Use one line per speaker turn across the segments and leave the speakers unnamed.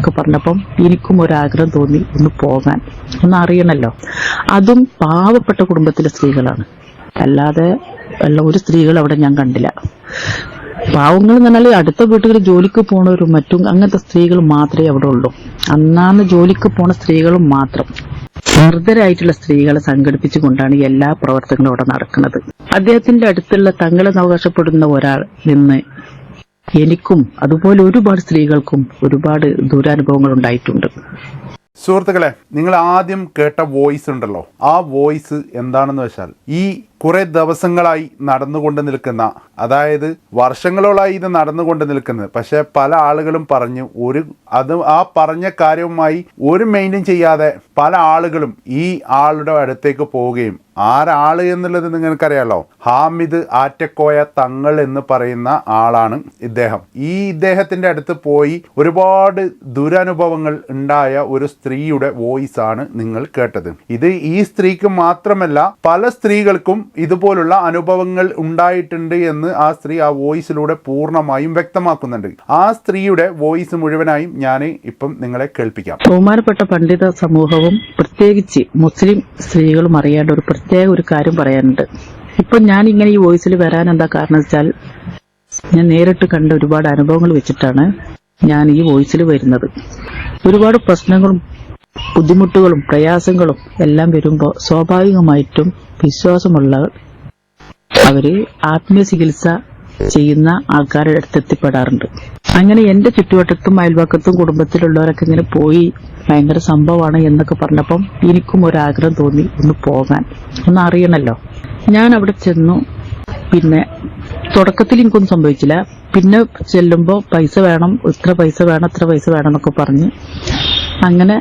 ഒക്കെ പറഞ്ഞപ്പം എനിക്കും ഒരാഗ്രഹം തോന്നി ഒന്ന് പോകാൻ. ഒന്ന് അറിയണല്ലോ അതും പാവപ്പെട്ട കുടുംബത്തിലെ സ്ത്രീകളാണ്. അല്ലാതെ ഉള്ള ഒരു സ്ത്രീകൾ അവിടെ ഞാൻ കണ്ടില്ല. പാവങ്ങൾ എന്ന് പറഞ്ഞാൽ അടുത്ത വീട്ടുകളിൽ ജോലിക്ക് പോണവരും മറ്റും അങ്ങനത്തെ സ്ത്രീകൾ മാത്രമേ അവിടെ ഉള്ളൂ. അന്നാന്ന് ജോലിക്ക് പോണ സ്ത്രീകളും മാത്രം. നിർദ്ധരായിട്ടുള്ള സ്ത്രീകളെ സംഘടിപ്പിച്ചുകൊണ്ടാണ് എല്ലാ പ്രവർത്തനങ്ങളും അവിടെ നടക്കുന്നത്. അദ്ദേഹത്തിന്റെ അടുത്തുള്ള തങ്ങളെന്ന് അവകാശപ്പെടുന്ന ഒരാൾ നിന്ന് എനിക്കും അതുപോലെ ഒരുപാട് സ്ത്രീകൾക്കും ഒരുപാട് ദുരനുഭവങ്ങൾ ഉണ്ടായിട്ടുണ്ട്.
സുഹൃത്തുക്കളെ നിങ്ങൾ ആദ്യം കേട്ട വോയിസ് ഉണ്ടല്ലോ. ആ വോയിസ് എന്താണെന്ന് വെച്ചാൽ ഈ കുറെ ദിവസങ്ങളായി നടന്നുകൊണ്ട് നിൽക്കുന്ന അതായത് വർഷങ്ങളോളായി ഇത് നടന്നുകൊണ്ട് നിൽക്കുന്നത്. പക്ഷേ പല ആളുകളും പറഞ്ഞു ഒരു അത് ആ പറഞ്ഞ കാര്യവുമായി ഒരു മെയിന്റെയിൻ ചെയ്യാതെ പല ആളുകളും ഈ ആളുടെ അടുത്തേക്ക് പോവുകയും ആരാൾ എന്നുള്ളത് നിങ്ങൾക്കറിയാലോ? ഹാമിദ് ആറ്റക്കോയ തങ്ങൾ എന്ന് പറയുന്ന ആളാണ് ഇദ്ദേഹം. ഈ ഇദ്ദേഹത്തിന്റെ അടുത്ത് പോയി ഒരുപാട് ദുരനുഭവങ്ങൾ ഉണ്ടായ ഒരു സ്ത്രീയുടെ വോയിസ് ആണ് നിങ്ങൾ കേട്ടത്. ഇത് ഈ സ്ത്രീക്ക് മാത്രമല്ല പല സ്ത്രീകൾക്കും ഇതുപോലുള്ള അനുഭവങ്ങൾ ഉണ്ടായിട്ടുണ്ട് എന്ന് ആ സ്ത്രീ ആ വോയിസിലൂടെ പൂർണമായും വ്യക്തമാക്കുന്നുണ്ട്. ആ സ്ത്രീയുടെ വോയിസ് മുഴുവനായും ഞാൻ ഇപ്പം നിങ്ങളെ കേൾപ്പിക്കാം.
ബഹുമാനപ്പെട്ട പണ്ഡിത സമൂഹവും പ്രത്യേകിച്ച് മുസ്ലിം സ്ത്രീകളും അറിയേണ്ട ഒരു പ്രത്യേക ഒരു കാര്യം പറയാനുണ്ട്. ഇപ്പൊ ഞാൻ ഇങ്ങനെ ഈ വോയിസിൽ വരാൻ എന്താ കാരണം വെച്ചാൽ ഞാൻ നേരിട്ട് കണ്ട ഒരുപാട് അനുഭവങ്ങൾ വെച്ചിട്ടാണ് ഞാൻ ഈ വോയിസിൽ വരുന്നത്. ഒരുപാട് പ്രശ്നങ്ങളും ബുദ്ധിമുട്ടുകളും പ്രയാസങ്ങളും എല്ലാം വരുമ്പോൾ സ്വാഭാവികമായിട്ടും വിശ്വാസമുള്ളവർ അവർ ആത്മീയ ചികിത്സ ചെയ്യുന്ന ആൾക്കാരുടെ അടുത്ത് എത്തിപ്പെടാറുണ്ട്. അങ്ങനെ എന്റെ ചുറ്റുവട്ടത്തും അയൽവക്കത്തും കുടുംബത്തിലുള്ളവരൊക്കെ ഇങ്ങനെ പോയി ഭയങ്കര സംഭവമാണ് എന്നൊക്കെ പറഞ്ഞപ്പം എനിക്കും ഒരാഗ്രഹം തോന്നി ഒന്ന് പോകാൻ. ഒന്ന് അറിയണല്ലോ. ഞാൻ അവിടെ ചെന്നു. പിന്നെ തുടക്കത്തിൽ എനിക്കൊന്നും സംഭവിച്ചില്ല. പിന്നെ ചെല്ലുമ്പോൾ പൈസ വേണം ഇത്ര പൈസ വേണം ഇത്ര പൈസ വേണം എന്നൊക്കെ പറഞ്ഞ്. അങ്ങനെ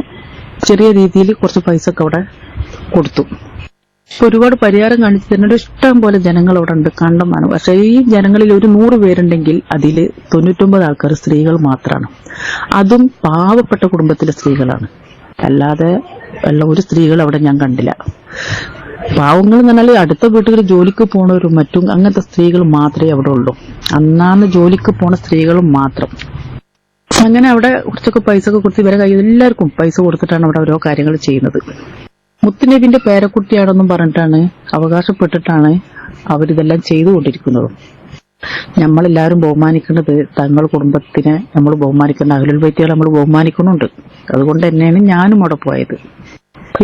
ചെറിയ രീതിയിൽ കുറച്ച് പൈസ ഒക്കെ അവിടെ കൊടുത്തു. ഇപ്പൊ ഒരുപാട് പരിഹാരം കാണിച്ചു തരുന്നുണ്ട് ഇഷ്ടം പോലെ ജനങ്ങൾ അവിടെ ഉണ്ട് കണ്ടമാണ്. പക്ഷെ ഈ ജനങ്ങളിൽ ഒരു നൂറ് പേരുണ്ടെങ്കിൽ അതിൽ തൊണ്ണൂറ്റൊമ്പത് ആൾക്കാർ സ്ത്രീകൾ മാത്രമാണ് അതും പാവപ്പെട്ട കുടുംബത്തിലെ സ്ത്രീകളാണ്. അല്ലാതെ ഉള്ള ഒരു സ്ത്രീകൾ അവിടെ ഞാൻ കണ്ടില്ല. പാവങ്ങൾ എന്ന് പറഞ്ഞാൽ അടുത്ത വീട്ടുകളിൽ ജോലിക്ക് പോണവരും മറ്റും അങ്ങനത്തെ സ്ത്രീകൾ മാത്രമേ അവിടെ ഉള്ളൂ. അന്നാന്ന് ജോലിക്ക് പോണ സ്ത്രീകളും മാത്രം. അങ്ങനെ അവിടെ കുറച്ചൊക്കെ പൈസ ഒക്കെ കൊടുത്ത് ഇവരെ കയ്യിൽ എല്ലാവർക്കും പൈസ കൊടുത്തിട്ടാണ് അവിടെ ഓരോ കാര്യങ്ങൾ ചെയ്യുന്നത്. മുത്തുനബിന്റെ പേരക്കുട്ടിയാണെന്നും പറഞ്ഞിട്ടാണ് അവകാശപ്പെട്ടിട്ടാണ് അവരിതെല്ലാം ചെയ്തുകൊണ്ടിരിക്കുന്നത്. നമ്മളെല്ലാവരും ബഹുമാനിക്കേണ്ടത് തങ്ങൾ കുടുംബത്തിനെ നമ്മൾ ബഹുമാനിക്കുന്ന അഖിലുൽ വൈദ്യകൾ നമ്മൾ ബഹുമാനിക്കുന്നുണ്ട്. അതുകൊണ്ട് തന്നെയാണ് ഞാനും അവിടെ പോയത്.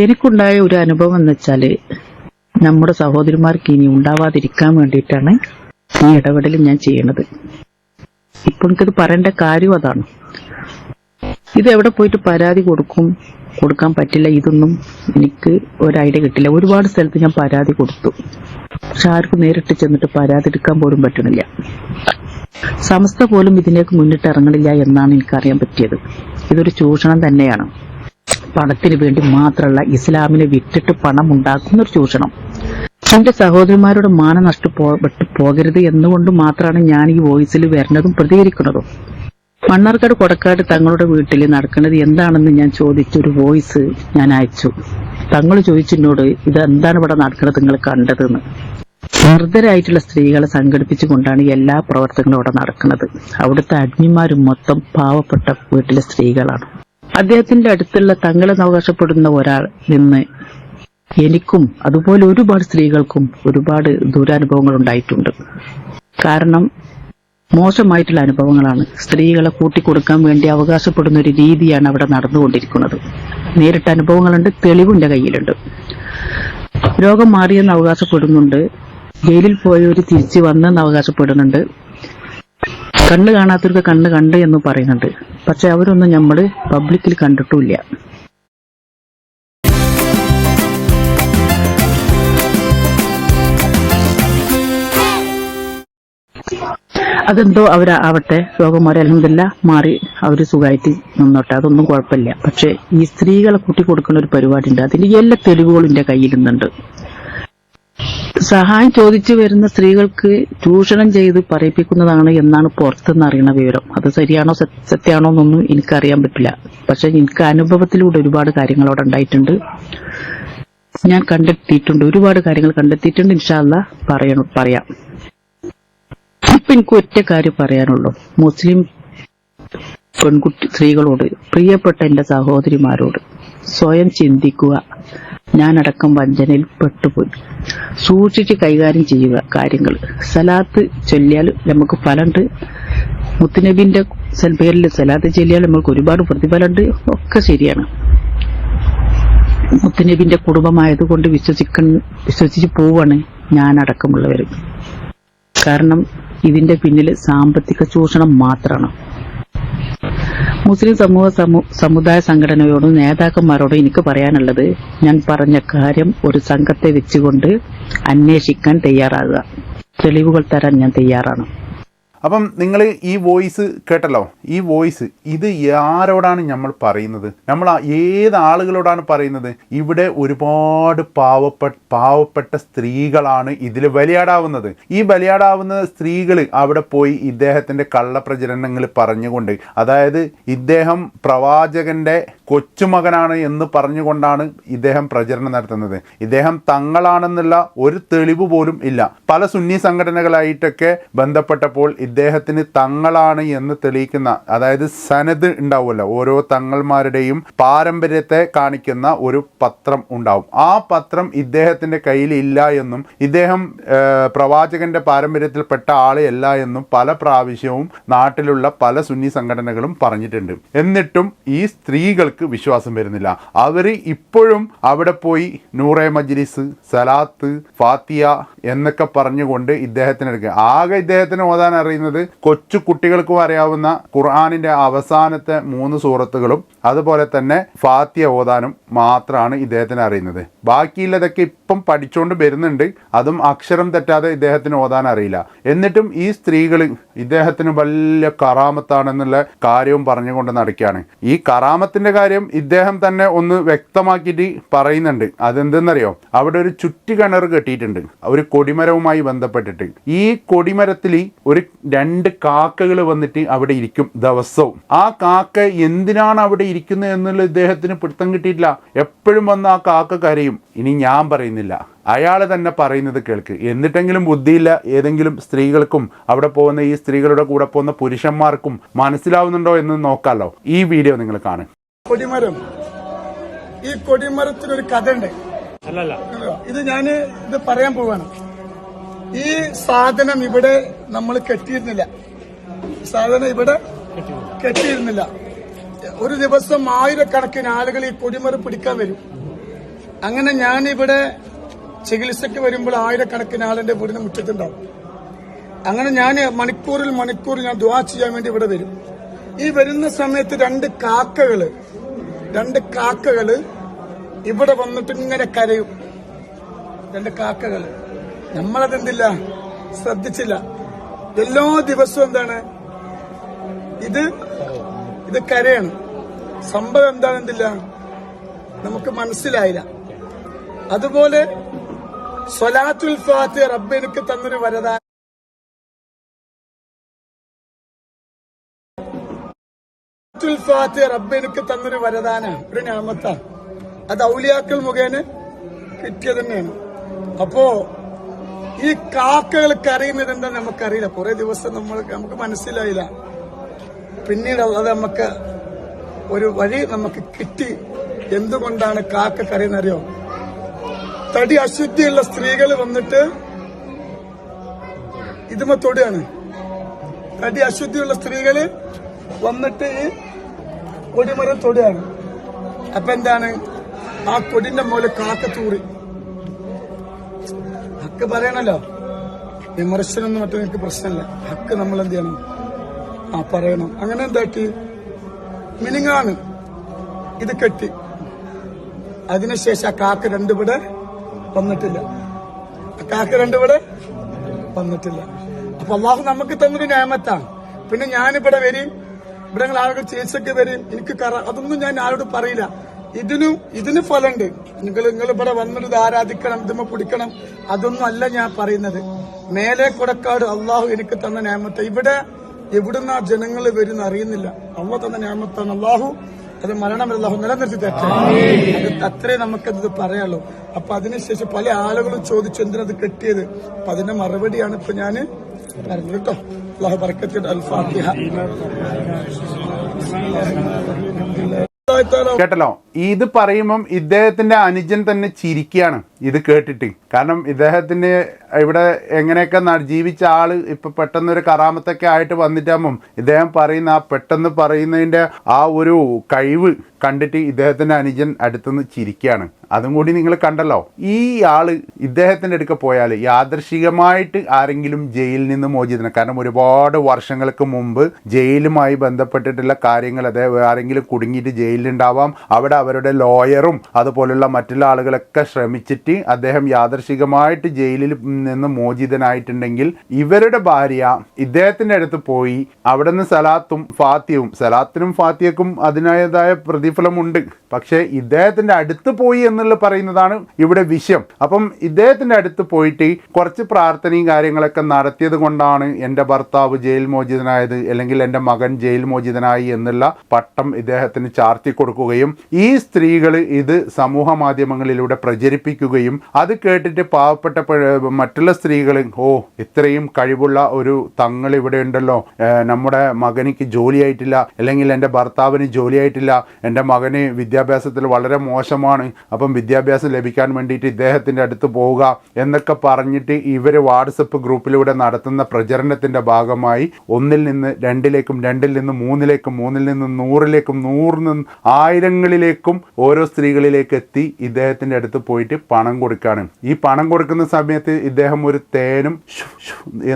എനിക്കുണ്ടായ ഒരു അനുഭവം എന്ന് വെച്ചാൽ നമ്മുടെ സഹോദരിമാർക്ക് ഇനി ഉണ്ടാവാതിരിക്കാൻ വേണ്ടിയിട്ടാണ് ഈ ഇടപെടൽ ഞാൻ ചെയ്യുന്നത് ഇപ്പൊ എനിക്കത് പറയേണ്ട കാര്യം അതാണ്. ഇത് എവിടെ പോയിട്ട് പരാതി കൊടുക്കും കൊടുക്കാൻ പറ്റില്ല ഇതൊന്നും എനിക്ക് ഒരു ഐഡിയ കിട്ടില്ല. ഒരുപാട് സ്ഥലത്ത് ഞാൻ പരാതി കൊടുത്തു. പക്ഷെ ആർക്കും നേരിട്ട് ചെന്നിട്ട് പരാതി എടുക്കാൻ പോലും പറ്റണില്ല. സമസ്ത പോലും ഇതിലേക്ക് മുന്നിട്ട് ഇറങ്ങണില്ല എന്നാണ് എനിക്കറിയാൻ പറ്റിയത്. ഇതൊരു ചൂഷണം തന്നെയാണ്. പണത്തിന് വേണ്ടി മാത്രമല്ല ഇസ്ലാമിനെ വിറ്റിട്ട് പണം ഉണ്ടാക്കുന്ന ഒരു ചൂഷണം. എന്റെ സഹോദരന്മാരുടെ മാനം നഷ്ടപ്പെട്ടു പോകരുത് എന്നുകൊണ്ട് മാത്രമാണ് ഞാൻ ഈ വോയിസിൽ വരുന്നതും പ്രതികരിക്കുന്നതും. മണ്ണാർക്കാട് കൊടക്കാട് തങ്ങളുടെ വീട്ടിൽ നടക്കുന്നത് എന്താണെന്ന് ഞാൻ ചോദിച്ചൊരു വോയിസ് ഞാൻ അയച്ചു. തങ്ങൾ ചോദിച്ചെന്നോട് ഇത് എന്താണ് ഇവിടെ നടക്കുന്നത് നിങ്ങൾ കണ്ടതെന്ന്? നിർദ്ധരായിട്ടുള്ള സ്ത്രീകളെ സംഘടിപ്പിച്ചുകൊണ്ടാണ് എല്ലാ പ്രവർത്തനങ്ങളും അവിടെ നടക്കുന്നത്. അവിടുത്തെ അഡ്മിമാരും മൊത്തം പാവപ്പെട്ട വീട്ടിലെ സ്ത്രീകളാണ്. അദ്ദേഹത്തിന്റെ അടുത്തുള്ള തങ്ങളെ അവകാശപ്പെടുന്ന ഒരാൾ നിന്ന് എനിക്കും അതുപോലെ ഒരുപാട് സ്ത്രീകൾക്കും ഒരുപാട് ദുരനുഭവങ്ങൾ ഉണ്ടായിട്ടുണ്ട് കാരണം മോശമായിട്ടുള്ള അനുഭവങ്ങളാണ് സ്ത്രീകളെ കൂട്ടിക്കൊടുക്കാൻ വേണ്ടി അവകാശപ്പെടുന്ന ഒരു രീതിയാണ് അവിടെ നടന്നുകൊണ്ടിരിക്കുന്നത്. നേരിട്ട അനുഭവങ്ങളുണ്ട് തെളിവിന്റെ കയ്യിലുണ്ട്. രോഗം മാറിയെന്ന് അവകാശപ്പെടുന്നുണ്ട് ജയിലിൽ പോയവര് തിരിച്ചു വന്നെന്ന് അവകാശപ്പെടുന്നുണ്ട്. കണ്ണ് കാണാത്തവർക്ക് കണ്ണ് കണ്ട് എന്ന് പറയുന്നുണ്ട്. പക്ഷെ അവരൊന്നും നമ്മൾ പബ്ലിക്കിൽ കണ്ടിട്ടുമില്ല. അതെന്തോ അവരാവട്ടെ രോഗം മാറി അലഹമില്ല മാറി അവർ സുഖമായിട്ട് നിന്നോട്ടെ. അതൊന്നും കുഴപ്പമില്ല. പക്ഷെ ഈ സ്ത്രീകളെ കൂട്ടി കൊടുക്കുന്ന ഒരു പരിപാടി ഉണ്ട് അതിന്റെ എല്ലാ തെളിവുകളും എന്റെ കയ്യിൽ നിന്നുണ്ട് സഹായം ചോദിച്ചു വരുന്ന സ്ത്രീകൾക്ക് ചൂഷണം ചെയ്ത് പറയിപ്പിക്കുന്നതാണ് എന്നാണ് പുറത്തുനിന്ന് അറിയുന്ന വിവരം. അത് ശരിയാണോ സത്യ- സത്യമാണോ എന്നൊന്നും എനിക്കറിയാൻ പറ്റില്ല. പക്ഷെ എനിക്ക് അനുഭവത്തിലൂടെ ഒരുപാട് കാര്യങ്ങൾ അവിടെ ഉണ്ടായിട്ടുണ്ട്. ഞാൻ കണ്ടെത്തിയിട്ടുണ്ട്. ഒരുപാട് കാര്യങ്ങൾ കണ്ടെത്തിയിട്ടുണ്ട്. ഇൻഷാല്ല പറയണം പറയാം. എനിക്ക് ഒറ്റ കാര്യം പറയാനുള്ളൂ. മുസ്ലിം പെൺകുട്ടി സ്ത്രീകളോട് പ്രിയപ്പെട്ട എന്റെ സഹോദരിമാരോട് സ്വയം ചിന്തിക്കുക. ഞാനടക്കം വഞ്ചനയിൽ പെട്ടുപോയി. സൂക്ഷിച്ച് കൈകാര്യം ചെയ്യുക കാര്യങ്ങൾ. സലാത്ത് ചൊല്ലിയാൽ നമുക്ക് ഫലമുണ്ട്. മുത്തുനബിന്റെ പേരിൽ സലാത്ത് ചൊല്ലിയാൽ നമുക്ക് ഒരുപാട് പ്രതിഫലമുണ്ട്. ഒക്കെ ശരിയാണ്. മുത്തുനബിന്റെ കുടുംബമായതുകൊണ്ട് വിശ്വസിക്ക വിശ്വസിച്ച് പോവാണ് ഞാനടക്കമുള്ളവരും കാരണം ഇതിന്റെ പിന്നിൽ സാമ്പത്തിക ചൂഷണം മാത്രമാണ്. മുസ്ലിം സമൂഹ സമു- സമുദായ സംഘടനയോടും നേതാക്കന്മാരോടും എനിക്ക് പറയാനുള്ളത് ഞാൻ പറഞ്ഞ കാര്യം ഒരു സംഘത്തെ വെച്ചുകൊണ്ട് അന്വേഷിക്കാൻ തയ്യാറാകുക. തെളിവുകൾ തരാൻ ഞാൻ തയ്യാറാണ്.
അപ്പം നിങ്ങൾ ഈ വോയിസ് കേട്ടല്ലോ? ഈ വോയിസ് ഇത് ആരോടാണ് നമ്മൾ പറയുന്നത്? നമ്മൾ ഏത് ആളുകളോടാണ് പറയുന്നത്? ഇവിടെ ഒരുപാട് പാവപ്പെട്ട പാവപ്പെട്ട സ്ത്രീകളാണ് ഇതിൽ ബലിയാടാവുന്നത്. ഈ ബലിയാടാവുന്ന സ്ത്രീകൾ അവിടെ പോയി ഇദ്ദേഹത്തിന്റെ കള്ളപ്രചരണങ്ങൾ പറഞ്ഞുകൊണ്ട് അതായത് ഇദ്ദേഹം പ്രവാചകന്റെ കൊച്ചുമകനാണ് എന്ന് പറഞ്ഞുകൊണ്ടാണ് ഇദ്ദേഹം പ്രചരണം നടത്തുന്നത്. ഇദ്ദേഹം തങ്ങളാണെന്നുള്ള ഒരു തെളിവ് പോലും ഇല്ല. പല സുന്നി സംഘടനകളായിട്ടൊക്കെ ബന്ധപ്പെട്ടപ്പോൾ ഇദ്ദേഹത്തിന് തങ്ങളാണ് എന്ന് തെളിയിക്കുന്ന അതായത് സനദ് ഉണ്ടാവുമല്ലോ ഓരോ തങ്ങൾമാരുടെയും പാരമ്പര്യത്തെ കാണിക്കുന്ന ഒരു പത്രം ഉണ്ടാവും. ആ പത്രം ഇദ്ദേഹത്തിന്റെ കയ്യിൽ ഇല്ല എന്നും ഇദ്ദേഹം പ്രവാചകന്റെ പ്രവാചകന്റെ പാരമ്പര്യത്തിൽപ്പെട്ട ആളെയല്ല എന്നും പല പ്രാവശ്യവും നാട്ടിലുള്ള പല സുന്നി സംഘടനകളും പറഞ്ഞിട്ടുണ്ട്. എന്നിട്ടും ഈ സ്ത്രീകൾക്ക് വിശ്വാസം വരുന്നില്ല. അവർ ഇപ്പോഴും അവിടെ പോയി നൂറെ മജ്ലിസ് സലാത്ത് ഫാത്തിയ എന്നൊക്കെ പറഞ്ഞുകൊണ്ട് ഇദ്ദേഹത്തിന് എടുക്കുക ആകെ ഇദ്ദേഹത്തിന് ഓതാൻ അറിയുന്നത് കൊച്ചു കുട്ടികൾക്കും അറിയാവുന്ന ഖുർആാനിന്റെ അവസാനത്തെ മൂന്ന് സൂറത്തുകളും അതുപോലെ തന്നെ ഫാത്തിയ ഓതാനും മാത്രമാണ് ഇദ്ദേഹത്തിന് അറിയുന്നത്. ബാക്കിയുള്ളതൊക്കെ ഇപ്പം പഠിച്ചുകൊണ്ട് വരുന്നുണ്ട്. അതും അക്ഷരം തെറ്റാതെ ഇദ്ദേഹത്തിന് ഓതാൻ അറിയില്ല. എന്നിട്ടും ഈ സ്ത്രീകൾ ഇദ്ദേഹത്തിന് വലിയ കറാമത്താണെന്നുള്ള കാര്യവും പറഞ്ഞുകൊണ്ട് നടക്കുകയാണ്. ഈ കറാമത്തിന്റെ കാര്യം ഇദ്ദേഹം തന്നെ ഒന്ന് വ്യക്തമാക്കിയിട്ട് പറയുന്നുണ്ട്. അതെന്തെന്നറിയോ? അവിടെ ഒരു ചുറ്റുകിണർ കെട്ടിയിട്ടുണ്ട്. ഒരു കൊടിമരവുമായി ബന്ധപ്പെട്ടിട്ട്. ഈ കൊടിമരത്തിൽ ഒരു രണ്ട് കാക്കകൾ വന്നിട്ട് അവിടെ ഇരിക്കും ദിവസവും. ആ കാക്ക എന്തിനാണ് അവിടെ ഇരിക്കുന്നത് എന്നുള്ള ഇദ്ദേഹത്തിന് പിടുത്തം കിട്ടിയിട്ടില്ല. എപ്പോഴും വന്ന് ആ കാക്ക കരയും. ഇനി ഞാൻ പറയുന്നില്ല. അയാൾ തന്നെ പറയുന്നത് കേൾക്ക്. എന്നിട്ടെങ്കിലും ബുദ്ധിയില്ല. ഏതെങ്കിലും സ്ത്രീകൾക്കും അവിടെ പോകുന്ന ഈ സ്ത്രീകളുടെ കൂടെ പോകുന്ന പുരുഷന്മാർക്കും മനസ്സിലാവുന്നുണ്ടോ എന്ന് നോക്കാമല്ലോ ഈ വീഡിയോ നിങ്ങൾ കാണും
കൊടിമരം. ഈ കൊടിമരത്തിനൊരു കഥ ഉണ്ട് ഇത് ഞാൻ ഇത് പറയാൻ പോവാണ്. ഈ സാധനം ഇവിടെ നമ്മൾ കെട്ടിയിരുന്നില്ല. സാധനം ഇവിടെ കെട്ടിയിരുന്നില്ല. ഒരു ദിവസം ആയിരക്കണക്കിന് ആളുകൾ ഈ കൊടിമറി പിടിക്കാൻ വരും. അങ്ങനെ ഞാൻ ഇവിടെ ചികിത്സയ്ക്ക് വരുമ്പോൾ ആയിരക്കണക്കിന് ആളിന്റെ വീടിന് മുറ്റത്തുണ്ടാവും. അങ്ങനെ ഞാൻ മണിക്കൂറിൽ മണിക്കൂർ ഞാൻ ദ്വാ ചെയ്യാൻ വേണ്ടി ഇവിടെ വരും. ഈ വരുന്ന സമയത്ത് രണ്ട് കാക്കകൾ രണ്ട് കാക്കകൾ ഇവിടെ വന്നിട്ട് ഇങ്ങനെ കരയും. രണ്ട് കാക്കകൾ. നമ്മളതെന്തില്ല? ശ്രദ്ധിച്ചില്ല. എല്ലാ ദിവസവും എന്താണ്? ഇത് ഇത് കരയാണ്. സംഭവം എന്താണെന്നില്ല നമുക്ക് മനസ്സിലായില്ല. അതുപോലെ സ്വലാത്തുൽ ഫാത്തി റബ്ബ് തന്നൊരു വരദാന ഫാത്തി തന്നൊരു വരദാന ഒരു ഞാമത്താണ്. അത് ഔലിയാക്കൾ മുഖേന കിട്ടിയത് തന്നെയാണ്. അപ്പോ ഈ കാക്കകൾ കരയുന്നത് എന്താ നമുക്കറിയില്ല. കുറെ ദിവസം നമ്മൾ നമുക്ക് മനസ്സിലായില്ല. പിന്നീട് അത് നമുക്ക് ഒരു വഴി നമുക്ക് കിട്ടി. എന്തുകൊണ്ടാണ് കാക്ക കരയുന്നറിയോ തടി അശുദ്ധിയുള്ള സ്ത്രീകൾ വന്നിട്ട് ഇതുമ തൊടുകയാണ്. തടി അശുദ്ധിയുള്ള സ്ത്രീകൾ വന്നിട്ട് ഈ കൊടിമരം തൊടുകയാണ്. അപ്പൊ എന്താണ് ആ കൊടിന്റെ മുകളിൽ കാക്ക തൂറി. ഹക്ക് പറയണല്ലോ. വിമർശനമൊന്നും മറ്റും എനിക്ക് പ്രശ്നമില്ല. ഹക്ക് നമ്മൾ എന്ത് ചെയ്യണം ആ പറയണം. അങ്ങനെ എന്താക്കി മിനിങ്ങാണ് ഇത് കെട്ടി. അതിനുശേഷം ആ കാക്ക രണ്ടുപിടെ വന്നിട്ടില്ല. ആ കാക്ക രണ്ടുപിടെ വന്നിട്ടില്ല. അപ്പൊ അള്ളാഹു നമുക്ക് തന്നൊരു ന്യായമത്താണ് പിന്നെ ഞാനിവിടെ വരും. ഇവിടെ ആളുകൾ ചികിത്സക്ക് വരും. എനിക്ക് കറ അതൊന്നും ഞാൻ ആരോട് പറയില്ല. ഇതിനും ഇതിന് ഫലമുണ്ട് നിങ്ങൾ നിങ്ങൾ ഇവിടെ വന്നിട്ട് ആരാധിക്കണം ഇതുമ പിടിക്കണം അതൊന്നും അല്ല ഞാൻ പറയുന്നത്. മേലെ കൊടക്കാട് അള്ളാഹു എനിക്ക് തന്ന ന്യായമത്തെ ഇവിടെ എവിടുന്ന ജനങ്ങൾ വരുന്ന അറിയുന്നില്ല. അള്ളാഹ് തന്ന ന്യായമത്താണ് അള്ളാഹു. അത് മരണം അള്ളാഹു നിലനിർത്തി തരട്ടെ അത് അത്രേ നമുക്കത് പറയാനുള്ളൂ. അപ്പൊ അതിനുശേഷം പല ആളുകളും ചോദിച്ചു എന്തിനത് കെട്ടിയത്? അപ്പൊ അതിന്റെ മറുപടിയാണ് ഇപ്പൊ ഞാൻ പറഞ്ഞു കേട്ടോ. അള്ളാഹു ബർക്കത്തിന്റെ അൽ ഫാത്തിഹ
കേട്ടല്ലോ? ഇത് പറയുമ്പം ഇദ്ദേഹത്തിന്റെ അനുജൻ തന്നെ ചിരിക്കുകയാണ്. ഇത് കേട്ടിട്ട്. കാരണം ഇദ്ദേഹത്തിന് ഇവിടെ എങ്ങനെയൊക്കെ ജീവിച്ച ഇപ്പൊ പെട്ടെന്ന് ഒരു കറാമത്തൊക്കെ ആയിട്ട് വന്നിട്ടാകുമ്പം ഇദ്ദേഹം പറയുന്ന ആ പെട്ടെന്ന് പറയുന്നതിന്റെ ആ ഒരു കഴിവ് കണ്ടിട്ട് ഇദ്ദേഹത്തിന്റെ അനുജൻ അടുത്തുനിന്ന് ചിരിക്കുകയാണ് അതും കൂടി നിങ്ങൾ കണ്ടല്ലോ. ഈ ആൾ ഇദ്ദേഹത്തിന്റെ അടുക്ക പോയാൽ യാദർശികമായിട്ട് ആരെങ്കിലും ജയിലിൽ നിന്ന് മോചിതനം. കാരണം ഒരുപാട് വർഷങ്ങൾക്ക് മുമ്പ് ജയിലുമായി ബന്ധപ്പെട്ടിട്ടുള്ള കാര്യങ്ങൾ അദ്ദേഹം ആരെങ്കിലും കുടുങ്ങിയിട്ട് ജയിലിലുണ്ടാവാം. അവിടെ അവരുടെ ലോയറും അതുപോലുള്ള മറ്റുള്ള ആളുകളൊക്കെ ശ്രമിച്ചിട്ട് അദ്ദേഹം യാദർശികമായിട്ട് ജയിലിൽ നിന്ന് മോചിതനായിട്ടുണ്ടെങ്കിൽ ഇവരുടെ ഭാര്യ ഇദ്ദേഹത്തിന്റെ അടുത്ത് പോയി അവിടെ നിന്ന് സലാത്തും ഫാത്തിയും സലാത്തിനും ഫാത്തിയക്കും അതിന്റെതായ പ്രതിഫലമുണ്ട്. പക്ഷേ ഇദ്ദേഹത്തിന്റെ അടുത്ത് പോയി എന്നുള്ള പറയുന്നതാണ് ഇവിടെ വിഷയം. അപ്പം ഇദ്ദേഹത്തിന്റെ അടുത്ത് പോയിട്ട് കുറച്ച് പ്രാർത്ഥനയും കാര്യങ്ങളൊക്കെ നടത്തിയത് കൊണ്ടാണ് എന്റെ ഭർത്താവ് ജയിൽ മോചിതനായത് അല്ലെങ്കിൽ എന്റെ മകൻ ജയിൽ മോചിതനായി എന്നുള്ള പട്ടം ഇദ്ദേഹത്തിന് ചാർത്തി കൊടുക്കുകയും ഈ സ്ത്രീകൾ ഇത് സമൂഹ മാധ്യമങ്ങളിലൂടെ പ്രചരിപ്പിക്കുകയും അത് കേട്ടിട്ട് പാവപ്പെട്ട മറ്റുള്ള സ്ത്രീകൾ ഓ ഇത്രയും കഴിവുള്ള ഒരു തങ്ങൾ ഇവിടെ ഉണ്ടല്ലോ. നമ്മുടെ മകനിക്ക് ജോലിയായിട്ടില്ല അല്ലെങ്കിൽ എന്റെ ഭർത്താവിന് ജോലിയായിട്ടില്ല എന്റെ മകന് വിദ്യാഭ്യാസത്തിൽ വളരെ മോശമാണ് അപ്പം വിദ്യാഭ്യാസം ലഭിക്കാൻ വേണ്ടിയിട്ട് ഇദ്ദേഹത്തിന്റെ അടുത്ത് പോവുക എന്നൊക്കെ പറഞ്ഞിട്ട് ഇവർ വാട്സപ്പ് ഗ്രൂപ്പിലൂടെ നടത്തുന്ന പ്രചരണത്തിന്റെ ഭാഗമായി ഒന്നിൽ നിന്ന് രണ്ടിലേക്കും രണ്ടിൽ നിന്ന് മൂന്നിലേക്കും മൂന്നിൽ നിന്ന് നൂറിലേക്കും നൂറിൽ നിന്ന് ആയിരങ്ങളിലേക്കും ഓരോ സ്ത്രീകളിലേക്ക് എത്തി ഇദ്ദേഹത്തിന്റെ അടുത്ത് പോയിട്ട് പണം കൊടുക്കുകയാണ് ഈ പണം കൊടുക്കുന്ന സമയത്ത് ഇദ്ദേഹം ഒരു തേനും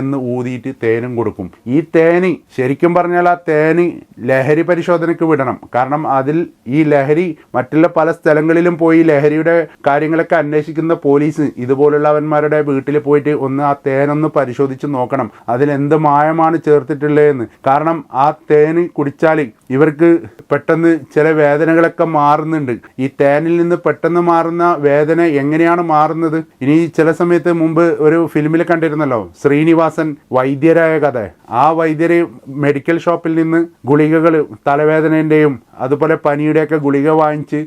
എന്ന് ഊതിയിട്ട് തേനും കൊടുക്കും. ഈ തേന് ശരിക്കും പറഞ്ഞാൽ ആ തേന് ലഹരി പരിശോധനയ്ക്ക് വിടണം. കാരണം അതിൽ ഈ ലഹരി മറ്റുള്ള പല സ്ഥലങ്ങളിലും പോയി ലഹരിയുടെ കാര്യങ്ങളൊക്കെ അന്വേഷിക്കുന്ന പോലീസ് ഇതുപോലുള്ളവന്മാരുടെ വീട്ടിൽ പോയിട്ട് ഒന്ന് ആ തേനൊന്ന് പരിശോധിച്ച് നോക്കണം. അതിൽ എന്ത് മായമാണ് ചേർത്തിട്ടുള്ളതെന്ന്. കാരണം ആ തേന് കുടിച്ചാൽ ഇവർക്ക് പെട്ടെന്ന് ചില വേദനകളൊക്കെ മാറുന്നുണ്ട്. ഈ തേനിൽ നിന്ന് പെട്ടെന്ന് മാറുന്ന വേദന എങ്ങനെയാണ് മാറുന്നത്? ഇനി ചില സമയത്ത് മുമ്പ് ഒരു ഫിലിമിൽ കണ്ടിരുന്നല്ലോ ശ്രീനിവാസൻ വൈദ്യരായ കഥ. ആ വൈദ്യര് മെഡിക്കൽ ഷോപ്പിൽ നിന്ന് ഗുളികകൾ തലവേദനേന്റെയും അതുപോലെ പനിയുടെയൊക്കെ ഗുളിക വാങ്ങിച്ച്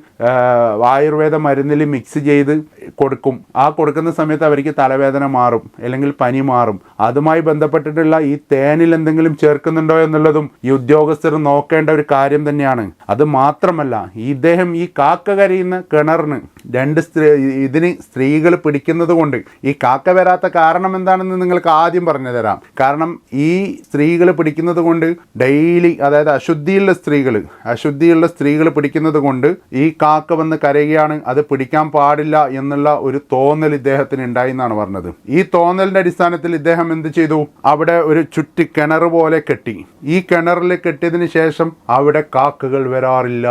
ആയുർവേദ മരുന്നിൽ മിക്സ് ചെയ്ത് കൊടുക്കും. ആ കൊടുക്കുന്ന സമയത്ത് അവർക്ക് തലവേദന മാറും അല്ലെങ്കിൽ പനി മാറും. അതുമായി ബന്ധപ്പെട്ടിട്ടുള്ള ഈ തേനിൽ എന്തെങ്കിലും ചേർക്കുന്നുണ്ടോ എന്നുള്ളതും ഈ ഉദ്യോഗസ്ഥർ നോക്കേണ്ട ഒരു കാര്യം തന്നെയാണ്. അത് മാത്രമല്ല ഇദ്ദേഹം ഈ കാക്ക കരയുന്ന കിണറിന് രണ്ട് സ്ത്രീ ഇതിന് സ്ത്രീകൾ പിടിക്കുന്നത് കൊണ്ട് ഈ കാക്ക വരാത്ത കാരണം എന്താണെന്ന് നിങ്ങൾക്ക് ആദ്യം പറഞ്ഞു തരാം. കാരണം ഈ സ്ത്രീകൾ പിടിക്കുന്നത് കൊണ്ട് ഡെയിലി അതായത് അശുദ്ധിയുള്ള സ്ത്രീകൾ അശുദ്ധിയുള്ള സ്ത്രീകൾ പിടിക്കുന്നത് കൊണ്ട് ഈ കാക്ക വന്ന് കരയുകയാണ് അത് പിടിക്കാൻ പാടില്ല എന്നുള്ള ഒരു തോന്നൽ ഇദ്ദേഹത്തിന് ഉണ്ടായി എന്നാണ് പറഞ്ഞത്. ഈ തോന്നലിന്റെ അടിസ്ഥാനത്തിൽ ഇദ്ദേഹം എന്ത് ചെയ്തു? അവിടെ ഒരു ചുറ്റി കിണർ പോലെ കെട്ടി. ഈ കിണറിൽ കെട്ടിയതിന് ശേഷം അവിടെ കാക്കകൾ വരാറില്ല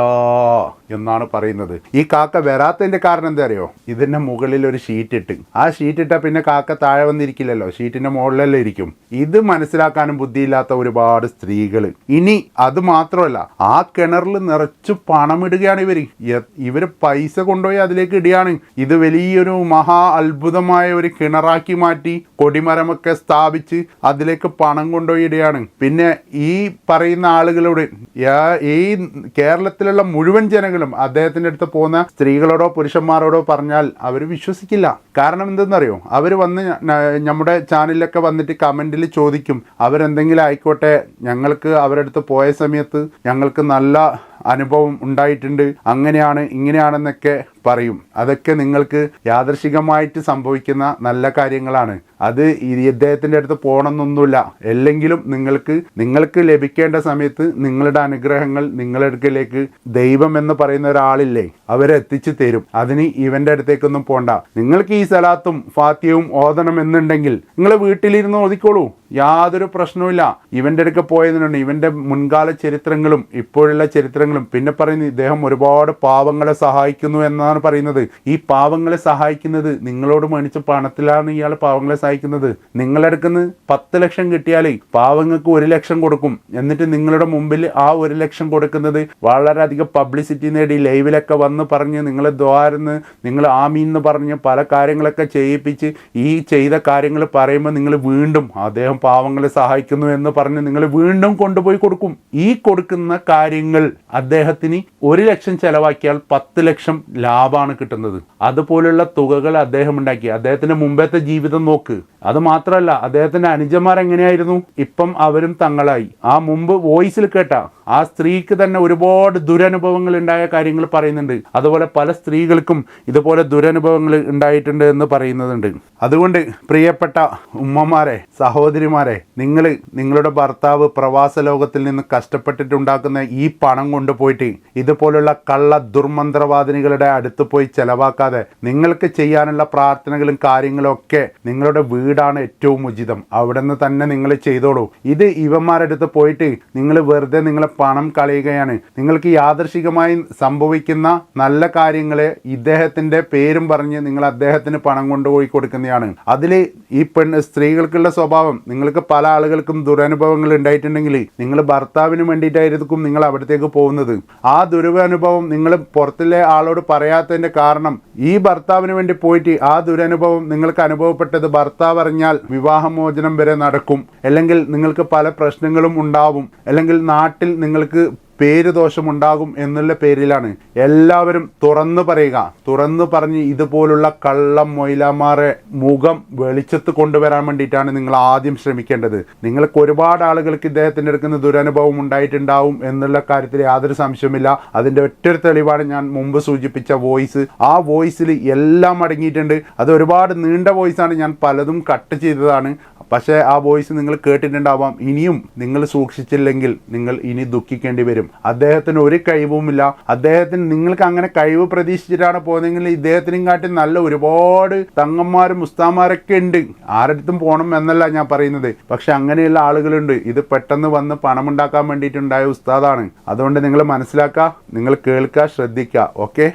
എന്നാണ് പറയുന്നത്. ഈ കാക്ക വരാത്തതിന്റെ കാരണം എന്താ അറിയോ? ഇതിന്റെ മുകളിൽ ഒരു ഷീറ്റ് ഇട്ട്. ആ ഷീറ്റ് ഇട്ടാൽ പിന്നെ കാക്ക താഴെ വന്നിരിക്കില്ലല്ലോ. ഷീറ്റിന്റെ മുകളിലല്ലേ ഇരിക്കും. ഇത് മനസ്സിലാക്കാനും ബുദ്ധിയില്ലാത്ത ഒരുപാട് സ്ത്രീകൾ ഇനി അത് മാത്രമല്ല ആ കിണറിൽ നിറച്ചു പണമിടുകയാണ് ഇവർ. ഇവർ പൈസ കൊണ്ടുപോയി അതിലേക്ക് ഇടുകയാണ്. ഇത് വലിയൊരു മഹാ അത്ഭുതമായ ഒരു കിണറാക്കി മാറ്റി കൊടിമരമൊക്കെ സ്ഥാപിച്ച് അതിലേക്ക് പണം കൊണ്ടുപോയി ഇടുകയാണ്. പിന്നെ ഈ പറയുന്ന ആളുകളോട് ഈ കേരളത്തിലുള്ള മുഴുവൻ ജനങ്ങളും അദ്ദേഹത്തിന്റെ അടുത്ത് പോകുന്ന സ്ത്രീകളോടോ പുരുഷന്മാരോടോ പറഞ്ഞാൽ അവർ വിശ്വസിക്കില്ല. കാരണം എന്തെന്നറിയോ? അവർ വന്ന് നമ്മുടെ ചാനലിലൊക്കെ വന്നിട്ട് കമന്റിൽ ചോദിക്കും അവരെന്തെങ്കിലും ആയിക്കോട്ടെ ഞങ്ങൾക്ക് അവരടുത്ത് പോയ സമയത്ത് ഞങ്ങൾക്ക് നല്ല അനുഭവം ഉണ്ടായിട്ടുണ്ട്. അങ്ങനെയാണ് ഇങ്ങനെയാണെന്നൊക്കെ പറയും. അതൊക്കെ നിങ്ങൾക്ക് യാദർശികമായിട്ട് സംഭവിക്കുന്ന നല്ല കാര്യങ്ങളാണ്. അത് ഇദ്ദേഹത്തിന്റെ അടുത്ത് പോകണമെന്നൊന്നുമില്ല. അല്ലെങ്കിലും നിങ്ങൾക്ക് നിങ്ങൾക്ക് ലഭിക്കേണ്ട സമയത്ത് നിങ്ങളുടെ അനുഗ്രഹങ്ങൾ നിങ്ങളുടെ അടുക്കലേക്ക് ദൈവം എന്ന് പറയുന്ന ഒരാളില്ലേ അവരെ എത്തിച്ചു തരും. അതിന് ഇവന്റെ അടുത്തേക്കൊന്നും പോണ്ട. നിങ്ങൾക്ക് ഈ സലാത്തും ഫാത്യവും ഓതണം എന്നുണ്ടെങ്കിൽ നിങ്ങൾ വീട്ടിലിരുന്ന് ഓതിക്കോളൂ. യാതൊരു പ്രശ്നവുമില്ല. ഇവന്റെ അടുക്ക പോയതിനുണ്ട്. ഇവന്റെ മുൻകാല ചരിത്രങ്ങളും ഇപ്പോഴുള്ള ചരിത്രങ്ങളും. പിന്നെ പറയുന്നത് ഇദ്ദേഹം ഒരുപാട് പാവങ്ങളെ സഹായിക്കുന്നു എന്നാണ് പറയുന്നത്. ഈ പാവങ്ങളെ സഹായിക്കുന്നത് നിങ്ങളോട് മേടിച്ച പണത്തിലാണ് ഇയാൾ പാവങ്ങളെ സഹായിക്കുന്നത്. നിങ്ങളെടുക്കുന്ന പത്ത് ലക്ഷം കിട്ടിയാൽ പാവങ്ങൾക്ക് ഒരു ലക്ഷം കൊടുക്കും. എന്നിട്ട് നിങ്ങളുടെ മുമ്പിൽ ആ ഒരു ലക്ഷം കൊടുക്കുന്നത് വളരെയധികം പബ്ലിസിറ്റി നേടി ലൈവിലൊക്കെ വന്ന് പറഞ്ഞ് നിങ്ങൾ ദ്വാരന്ന് നിങ്ങൾ ആമീൻ എന്ന് പറഞ്ഞ് പല കാര്യങ്ങളൊക്കെ ചെയ്യിപ്പിച്ച് ഈ ചെയ്ത കാര്യങ്ങൾ പറയുമ്പോൾ നിങ്ങൾ വീണ്ടും അദ്ദേഹം പാവങ്ങളെ സഹായിക്കുന്നു എന്ന് പറഞ്ഞ് നിങ്ങൾ വീണ്ടും കൊണ്ടുപോയി കൊടുക്കും. ഈ കൊടുക്കുന്ന കാര്യങ്ങൾ അദ്ദേഹത്തിന് ഒരു ലക്ഷം ചെലവാക്കിയാൽ പത്ത് ലക്ഷം ലാഭമാണ് കിട്ടുന്നത്. അതുപോലുള്ള തുകകൾ അദ്ദേഹം ഉണ്ടാക്കി. അദ്ദേഹത്തിന്റെ മുമ്പത്തെ ജീവിതം നോക്ക്. അത് മാത്രമല്ല അദ്ദേഹത്തിന്റെ അനുജന്മാർ എങ്ങനെയായിരുന്നു? ഇപ്പം അവരും തങ്ങളായി. ആ മുമ്പ് വോയിസിൽ കേട്ട ആ സ്ത്രീക്ക് തന്നെ ഒരുപാട് ദുരനുഭവങ്ങൾ ഉണ്ടായ കാര്യങ്ങൾ പറയുന്നുണ്ട്. അതുപോലെ പല സ്ത്രീകൾക്കും ഇതുപോലെ ദുരനുഭവങ്ങൾ ഉണ്ടായിട്ടുണ്ട് എന്ന് പറയുന്നതുണ്ട് അതുകൊണ്ട് പ്രിയപ്പെട്ട ഉമ്മമാരെ സഹോദരിമാരെ നിങ്ങൾ നിങ്ങളുടെ ഭർത്താവ് പ്രവാസ ലോകത്തിൽ നിന്ന് കഷ്ടപ്പെട്ടിട്ടുണ്ടാക്കുന്ന ഈ പണം കൊണ്ടുപോയിട്ട് ഇതുപോലുള്ള കള്ള ദുർമന്ത്രവാദിനികളുടെ അടുത്ത് പോയി ചെലവാക്കാതെ നിങ്ങൾക്ക് ചെയ്യാനുള്ള പ്രാർത്ഥനകളും കാര്യങ്ങളും ഒക്കെ നിങ്ങളുടെ വീടാണ് ഏറ്റവും ഉചിതം. അവിടെ നിന്ന് തന്നെ നിങ്ങൾ ചെയ്തോളൂ. ഇത് ഇവന്മാരുടെ അടുത്ത് പോയിട്ട് നിങ്ങൾ വെറുതെ നിങ്ങളെ പണം കളയുകയാണ്. നിങ്ങൾക്ക് യാദർശികമായി സംഭവിക്കുന്ന നല്ല കാര്യങ്ങളെ ഇദ്ദേഹത്തിന്റെ പേരും പറഞ്ഞ് നിങ്ങൾ അദ്ദേഹത്തിന് പണം കൊണ്ടുപോയി കൊടുക്കുന്നതാണ്. അതിൽ ഈ പെൺ സ്ത്രീകൾക്കുള്ള സ്വഭാവം നിങ്ങൾക്ക് പല ആളുകൾക്കും ദുരനുഭവങ്ങൾ ഉണ്ടായിട്ടുണ്ടെങ്കിൽ നിങ്ങൾ ഭർത്താവിന് വേണ്ടിയിട്ടായിരിക്കും നിങ്ങൾ അവിടത്തേക്ക് പോകുന്നത്. ആ ദുരനുഭവം നിങ്ങൾ പുറത്തിലെ ആളോട് പറയാത്തതിന്റെ കാരണം ഈ ഭർത്താവിന് വേണ്ടി പോയിട്ട് ആ ദുരനുഭവം നിങ്ങൾക്ക് അനുഭവപ്പെട്ടത് ഭർത്താവ് അറിഞ്ഞാൽ വിവാഹമോചനം വരെ നടക്കും. അല്ലെങ്കിൽ നിങ്ങൾക്ക് പല പ്രശ്നങ്ങളും ഉണ്ടാവും. അല്ലെങ്കിൽ നാട്ടിൽ നിങ്ങൾക്ക് പേര് ദോഷമുണ്ടാകും എന്നുള്ള പേരിലാണ്. എല്ലാവരും തുറന്നു പറയുക. തുറന്നു പറഞ്ഞ് ഇതുപോലുള്ള കള്ളം മൊയിലാമാറെ മുഖം വെളിച്ചത്ത് കൊണ്ടുവരാൻ വേണ്ടിയിട്ടാണ് നിങ്ങൾ ആദ്യം ശ്രമിക്കേണ്ടത്. നിങ്ങൾക്ക് ഒരുപാട് ആളുകൾക്ക് ഇദ്ദേഹത്തിന്റെ അടുക്കുന്ന ദുരനുഭവം ഉണ്ടായിട്ടുണ്ടാവും എന്നുള്ള കാര്യത്തിൽ യാതൊരു സംശയമില്ല അതിന്റെ ഒറ്റൊരു തെളിവാണ് ഞാൻ മുമ്പ് സൂചിപ്പിച്ച വോയിസ്. ആ വോയിസിൽ എല്ലാം അടങ്ങിയിട്ടുണ്ട്. അത് ഒരുപാട് നീണ്ട വോയിസാണ് ഞാൻ പലതും കട്ട് ചെയ്തതാണ്. പക്ഷേ ആ വോയിസ് നിങ്ങൾ കേട്ടിട്ടുണ്ടാവാം. ഇനിയും നിങ്ങൾ സൂക്ഷിച്ചില്ലെങ്കിൽ നിങ്ങൾ ഇനി ദുഃഖിക്കേണ്ടി വരും. അദ്ദേഹത്തിന് ഒരു കഴിവുമില്ല. അദ്ദേഹത്തിന് നിങ്ങൾക്ക് അങ്ങനെ കഴിവ് പ്രതീക്ഷിച്ചിട്ടാണ് പോകുന്നതെങ്കിൽ ഇദ്ദേഹത്തിനും കാട്ടി നല്ല ഒരുപാട് തങ്ങന്മാരും മുസ്താമാരൊക്കെ ഉണ്ട്. ആരടുത്തും പോകണം എന്നല്ല ഞാൻ പറയുന്നത്. പക്ഷെ അങ്ങനെയുള്ള ആളുകളുണ്ട്. ഇത് പെട്ടെന്ന് വന്ന് പണമുണ്ടാക്കാൻ വേണ്ടിയിട്ടുണ്ടായ ഉസ്താദാണ്. അതുകൊണ്ട് നിങ്ങൾ മനസ്സിലാക്കുക നിങ്ങൾ കേൾക്കുക ശ്രദ്ധിക്കുക. ഓക്കെ?